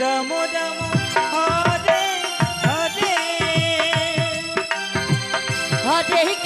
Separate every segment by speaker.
Speaker 1: Ram Ram Hare Hare
Speaker 2: Hare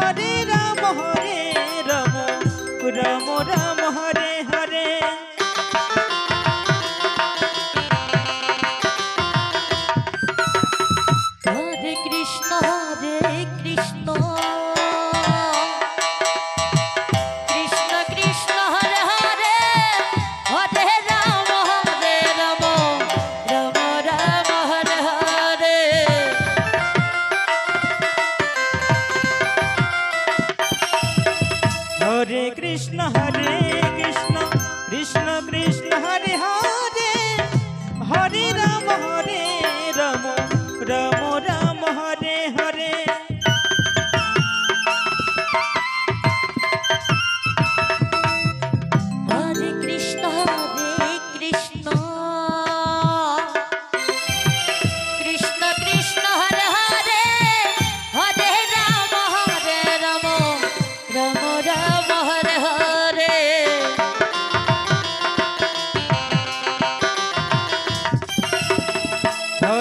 Speaker 1: Hare Rama